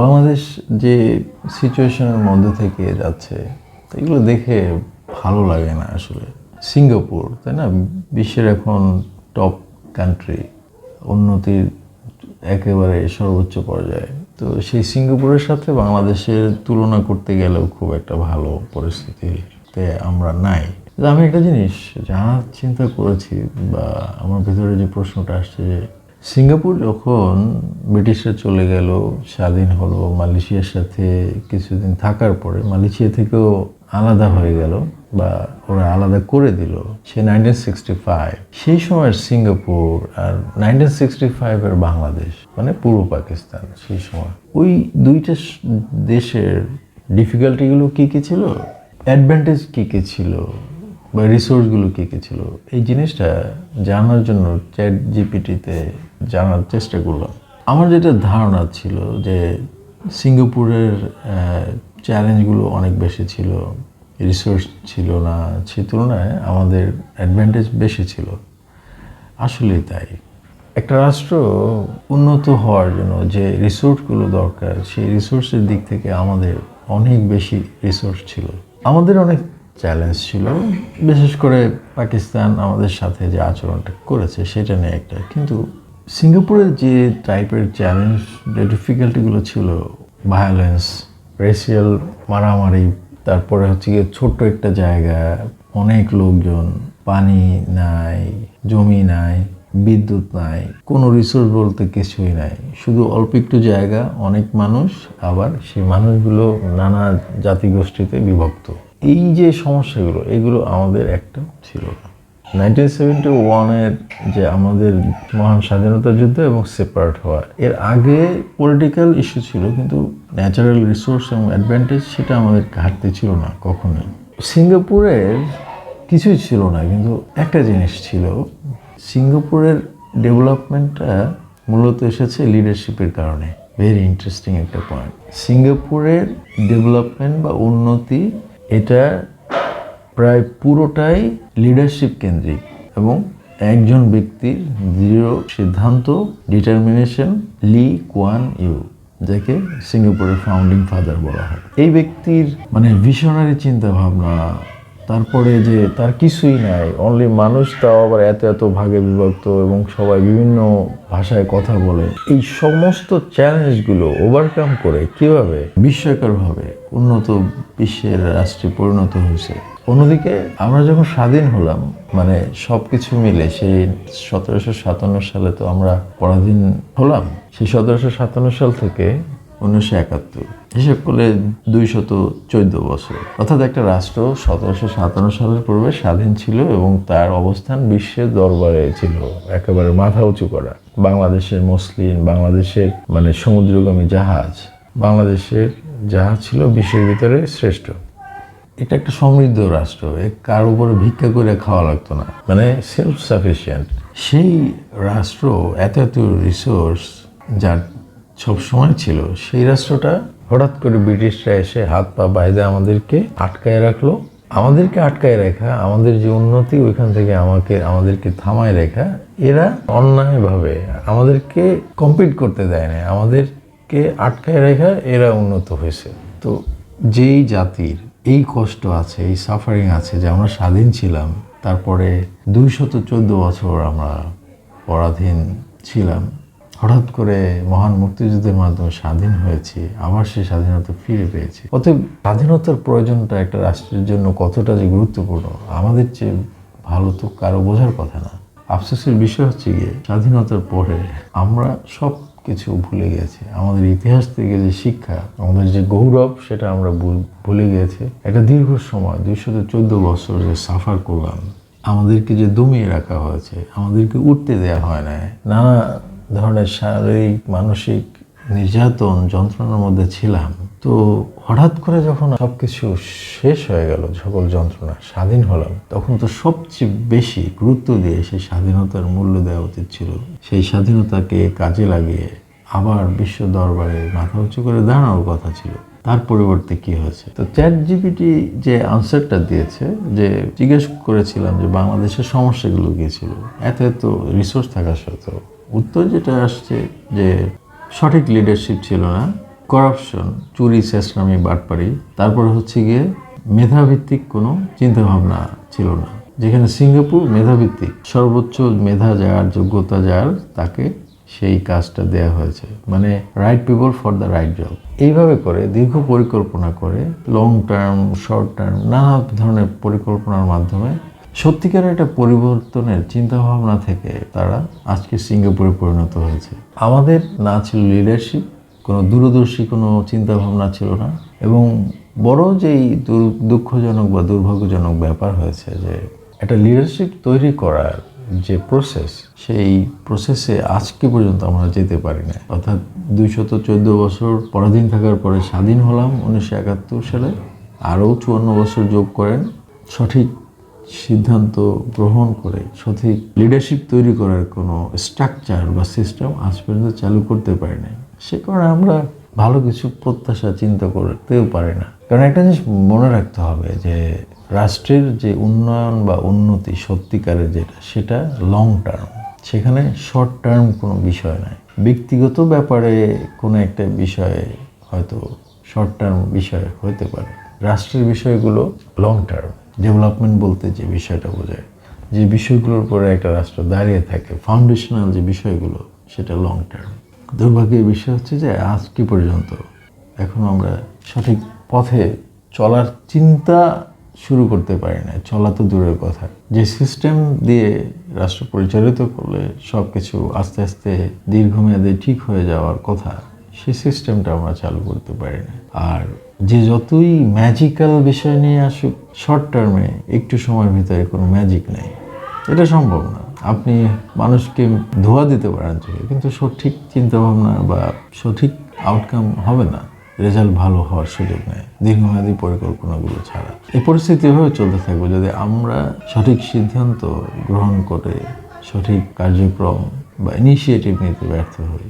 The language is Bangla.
বাংলাদেশ যে সিচুয়েশনের মধ্যে থেকে যাচ্ছে, এগুলো দেখে ভালো লাগে না আসলে। সিঙ্গাপুর, তাই না? বিশ্বের এখন টপ কান্ট্রি উন্নতির একেবারে সর্বোচ্চ পর্যায়ে। তো সেই সিঙ্গাপুরের সাথে বাংলাদেশের তুলনা করতে গেলেও খুব একটা ভালো পরিস্থিতিতে আমরা নাই। আমি একটা জিনিস যা চিন্তা করেছি বা আমার ভেতরে যে প্রশ্নটা আসছে যে সিঙ্গাপুর যখন ব্রিটিশরা চলে গেল, স্বাধীন হলো, মালয়েশিয়ার সাথে কিছুদিন থাকার পরে মালয়েশিয়া থেকেও আলাদা হয়ে গেল বা ওরা আলাদা করে দিল সে নাইনটিন সিক্সটি ফাইভ। সেই সময়ের সিঙ্গাপুর আর নাইনটিন সিক্সটি ফাইভের বাংলাদেশ মানে পূর্ব পাকিস্তান সেই সময়, ওই দুইটা দেশের ডিফিকাল্টিগুলো কী কী ছিল? অ্যাডভান্টেজ কী কী ছিল? বা রিসোর্সগুলো কী কী ছিল? এই জিনিসটা জানার জন্য চ্যাট জিপিটিতে জানার চেষ্টা করলাম। আমার যেটা ধারণা ছিল যে সিঙ্গাপুরের চ্যালেঞ্জগুলো অনেক বেশি ছিল রিসোর্স ছিল না, সে তুলনায় আমাদের অ্যাডভান্টেজ বেশি ছিল। আসলেই তাই। একটা রাষ্ট্র উন্নত হওয়ার জন্য যে রিসোর্সগুলো দরকার, সেই রিসোর্সের দিক থেকে আমাদের অনেক বেশি রিসোর্স ছিল। আমাদের অনেক চ্যালেঞ্জ ছিল। বিশেষ করে পাকিস্তান আমাদের সাথে যে আচরণটা করেছে, সেটা নিয়ে একটা। কিন্তু সিঙ্গাপুরের যে টাইপের চ্যালেঞ্জ যে ডিফিকাল্টিগুলো ছিল ভায়োলেন্স রেসিয়াল মারামারি, তারপরে হচ্ছে গিয়ে ছোট্ট একটা জায়গা, অনেক লোকজন, পানি নাই, জমি নাই, বিদ্যুৎ নাই, কোনো রিসোর্স বলতে কিছুই নাই। শুধু অল্প একটু জায়গা, অনেক মানুষ, আবার সেই মানুষগুলো নানা জাতিগোষ্ঠীতে বিভক্ত। এই যে সমস্যাগুলো, এগুলো আমাদের একটা ছিল। না নাইনটিন সেভেন্টি ওয়ানের যে আমাদের মহান স্বাধীনতা যুদ্ধ এবং সেপারেট হওয়া এর আগে পলিটিক্যাল ইস্যু ছিল, কিন্তু ন্যাচারাল রিসোর্স এবং অ্যাডভান্টেজ সেটা আমাদের ঘাটতি ছিল না কখনোই। সিঙ্গাপুরের কিছুই ছিল না, কিন্তু একটা জিনিস ছিল, সিঙ্গাপুরের ডেভেলপমেন্টটা মূলত এসেছে লিডারশিপের কারণে। ভেরি ইন্টারেস্টিং একটা পয়েন্ট সিঙ্গাপুরের ডেভেলপমেন্ট বা উন্নতি এটা প্রায় পুরোটাই লিডারশিপ কেন্দ্রিক এবং একজন ব্যক্তির দৃঢ় সিদ্ধান্ত ডিটারমিনেশন লি কোয়ান ইউ যাকে সিঙ্গাপুরের ফাউন্ডিং ফাদার বলা হয়। এই ব্যক্তির মানে ভিশনারি চিন্তা ভাবনা তারপরে যে তার কিছুই নাই অনলি মানুষ তাও আবার এত এত ভাগে বিভক্ত এবং সবাই বিভিন্ন ভাষায় কথা বলে। এই সমস্ত চ্যালেঞ্জগুলো ওভারকাম করে কীভাবে বিস্ময়করভাবে উন্নত বিশ্বের রাষ্ট্রে পরিণত হয়েছে? অন্যদিকে আমরা যখন স্বাধীন হলাম মানে সব কিছু মিলে সেই সতেরোশো সাতান্ন সালে তো আমরা পরাধীন হলাম। সেই সতেরোশো সাতান্ন সাল থেকে উনিশশো একাত্তর। হিসেব করলে দুইশত চোদ্দ বছর। অর্থাৎ একটা রাষ্ট্র সতেরোশো সাতান্ন সালের পূর্বে স্বাধীন ছিল এবং তার অবস্থান বিশ্বের দরবারে ছিল, একেবারে মাথা উঁচু করা। বাংলাদেশের মুসলিম, বাংলাদেশের মানে সমুদ্রগামী জাহাজ। বাংলাদেশের জাহাজ ছিল বিশ্বের ভিতরে শ্রেষ্ঠ। এটা একটা সমৃদ্ধ রাষ্ট্র কার উপরে ভিক্ষা করে খাওয়া লাগতো না। মানে সেলফ সাফিসিয়েন্ট সেই রাষ্ট্র এত এত রিসোর্স যার সব সময় ছিল, সেই রাষ্ট্রটা হঠাৎ করে ব্রিটিশরা এসে হাত পা বাইরে আমাদেরকে আটকায় রাখল। আমাদেরকে আটকায় রাখা, আমাদের যে উন্নতি, ওইখান থেকে আমাকে, আমাদেরকে থামায় রেখা, এরা অন্যায়ভাবে আমাদেরকে কম্পিট করতে দেয় না আমাদেরকে আটকায় রেখা, এরা উন্নত হয়েছে। তো যেই জাতির এই কষ্ট আছে, এই সাফারিং আছে যে আমরা স্বাধীন ছিলাম, তারপরে দুইশত চোদ্দ বছর আমরা পরাধীন ছিলাম হঠাৎ করে মহান মুক্তিযুদ্ধের মাধ্যমে স্বাধীন হয়েছি, আবার সেই স্বাধীনতা ফিরে পেয়েছি। অতএব স্বাধীনতার প্রয়োজনটা একটা রাষ্ট্রের জন্য কতটা যে গুরুত্বপূর্ণ, আমাদের চেয়ে ভালো তো কারও বোঝার কথা না। আফসোসের বিষয় হচ্ছে গিয়ে, স্বাধীনতার পরে আমরা সব কিছু ভুলে গেছি। আমাদের ইতিহাস থেকে যে শিক্ষা, আমাদের যে গৌরব, সেটা আমরা ভুল- গেছি। একটা দীর্ঘ সময়, দুইশত চোদ্দ বছর যে সাফার করলাম, আমাদেরকে যে দমিয়ে রাখা হয়েছে, আমাদেরকে উঠতে দেওয়া হয় না নানা ধরনের শারীরিক, মানসিক নির্যাতন যন্ত্রণার মধ্যে ছিলাম। তো হঠাৎ করে যখন সব কিছু শেষ হয়ে গেল, সকল যন্ত্রণা স্বাধীন হলাম, তখন তো সবচেয়ে বেশি গুরুত্ব দিয়ে সেই স্বাধীনতার মূল্য দেওয়া উচিত ছিল। সেই স্বাধীনতাকে কাজে লাগিয়ে আবার বিশ্ব দরবারে মাথা উঁচু করে দাঁড়ানোর কথা ছিল। তার পরিবর্তে কি হয়েছে? তো চ্যাট জিপিটি যে আনসারটা দিয়েছে, যে জিজ্ঞেস করেছিলাম যে বাংলাদেশের সমস্যাগুলো কি ছিল, এত এত রিসোর্স থাকা সত্ত্বেও উত্তর যেটা আসছে যে সঠিক লিডারশিপ ছিল না করাপশন চুরি চেষ্টামি বাটপারি তারপর হচ্ছে গিয়ে মেধাভিত্তিক কোনো চিন্তাভাবনা ছিল না। যেখানে সিঙ্গাপুর মেধাভিত্তিক, সর্বোচ্চ মেধা যার, যোগ্যতা যার, তাকে সেই কাজটা দেয়া হয়েছে। মানে right people for the right job এইভাবে করে দীর্ঘ পরিকল্পনা করে লং টার্ম শর্ট টার্ম নানা ধরনের পরিকল্পনার মাধ্যমে সত্যিকার একটা পরিবর্তনের চিন্তা ভাবনা থেকে তারা আজকে সিঙ্গাপুরে পরিণত হয়েছে। আমাদের না ছিল লিডারশিপ কোনো দূরদর্শী, কোনো চিন্তা ভাবনা ছিল না এবং বড় যেই দুঃখজনক বা দুর্ভাগ্যজনক ব্যাপার হয়েছে যে একটা লিডারশিপ তৈরি করার যে প্রসেস সেই প্রসেসে আজকে পর্যন্ত আমরা যেতে পারি না অর্থাৎ দুইশত চোদ্দ বছর পরাধীন থাকার পরে স্বাধীন হলাম উনিশশো একাত্তর সালে। আরও চুয়ান্ন বছর যোগ করেন। সঠিক সিদ্ধান্ত গ্রহণ করে, সঠিক লিডারশিপ তৈরি করার কোনো স্ট্রাকচার বা সিস্টেম আজ পর্যন্ত চালু করতে পারি না সে কারণে আমরা ভালো কিছু প্রত্যাশা, চিন্তা করতেও পারি না। কারণ একটা জিনিস মনে রাখতে হবে যে, রাষ্ট্রের যে উন্নয়ন বা উন্নতি সত্যিকারের যেটা, সেটা লং টার্ম সেখানে শর্ট টার্ম কোনো বিষয় নাই। ব্যক্তিগত ব্যাপারে কোনো একটা বিষয়ে হয়তো শর্ট টার্ম বিষয় হতে পারে। রাষ্ট্রের বিষয়গুলো লং টার্ম ডেভেলপমেন্ট বলতে যে বিষয়টা বোঝায়, যে বিষয়গুলোর উপরে একটা রাষ্ট্র দাঁড়িয়ে থাকে ফাউন্ডেশনাল যে বিষয়গুলো, সেটা লং টার্ম দুর্ভাগ্যের বিষয় হচ্ছে যে আজকে পর্যন্ত এখন আমরা সঠিক পথে চলার চিন্তা শুরু করতে পারি না চলা তো দূরের কথা। যে সিস্টেম দিয়ে রাষ্ট্র পরিচালিত করলে সব কিছু আস্তে আস্তে দীর্ঘমেয়াদে ঠিক হয়ে যাওয়ার কথা সেই সিস্টেমটা আমরা চালু করতে পারি না আর যে যতই ম্যাজিক্যাল বিষয় নিয়ে আসুক শর্ট টার্মে একটু সময়ের ভিতরে কোনো ম্যাজিক নেই। এটা সম্ভব না। আপনি মানুষকে ধোয়া দিতে পারেন কিন্তু সঠিক চিন্তাভাবনা বা সঠিক আউটকাম হবে না। রেজাল্ট ভালো হওয়ার সুযোগ নেই, দীর্ঘমেয়াদী পরিকল্পনাগুলো ছাড়া। এই পরিস্থিতি এভাবে চলতে থাকবে যদি আমরা সঠিক সিদ্ধান্ত গ্রহণ করে সঠিক কার্যক্রম বা ইনিশিয়েটিভ নিতে ব্যর্থ হই।